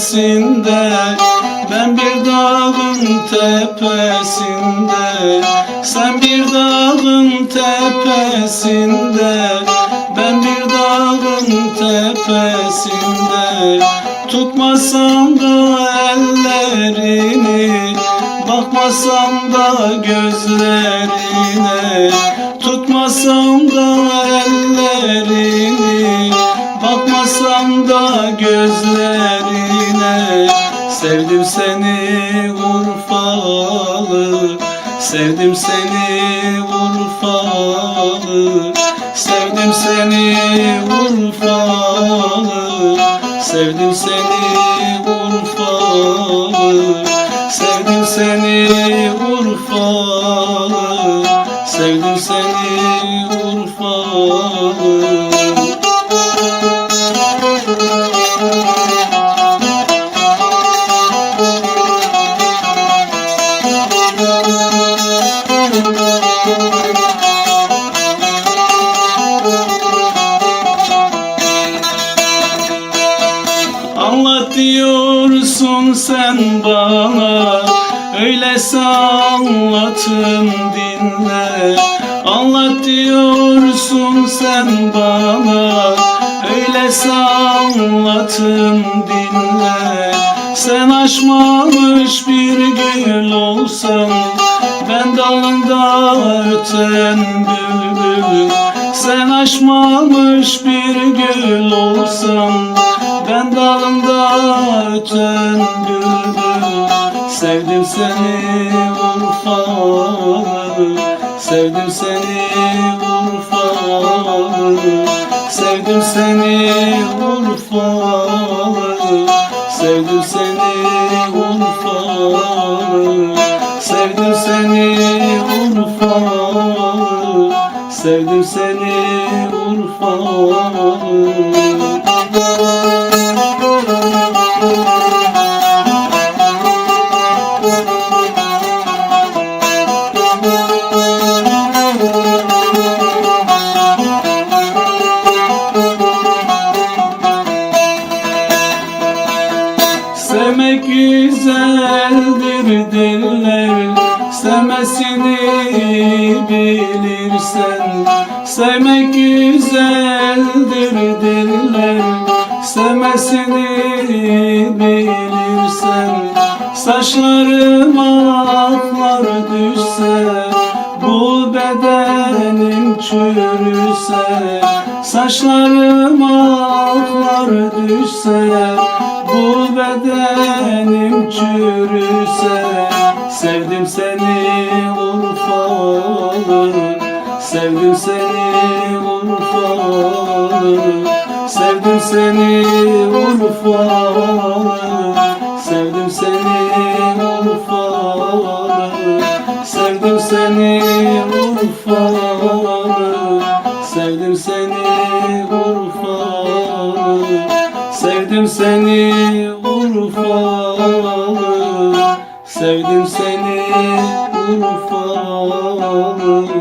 Tepesinde Ben bir dağın tepesinde Sen bir dağın tepesinde Ben bir dağın tepesinde Tutmasam da ellerini Bakmasam da gözlerine Tutmasam da ellerini Bakmasam da gözlerine Sevdim seni Urfalı Sevdim seni Urfalı Sevdim seni Urfalı Sevdim seni Urfalı Sevdim seni Urfalı Sevdim seni Urfalı diyorsun sen bana Öyleyse anlatın dinle. Anlat diyorsun sen bana Öyleyse anlatın dinle. Sen açmamış bir gül olsan Ben dalında öten bülbül. Sen açmamış bir gül olsan ben dalında öten bülbül Sevdim seni Urfalı Sevdim seni Urfalı Sevdim seni Urfalı Sevdim seni Urfalı Sevdim seni Urfalı Sevdim seni Urfalı diller Sevmesini bilirsen Sevmek güzeldir diller Sevmesini bilirsen Saçlarıma aklar düşse Bu bedenim çürüse Saçlarıma aklar düşse Bu bedenim çürüse Sevdim seni Urfalı Sevdim seni Urfalı Sevdim seni Urfalı Sevdim seni Urfalı Sevdim seni Urfalı seni Urfalı Sevdim seni Urfalı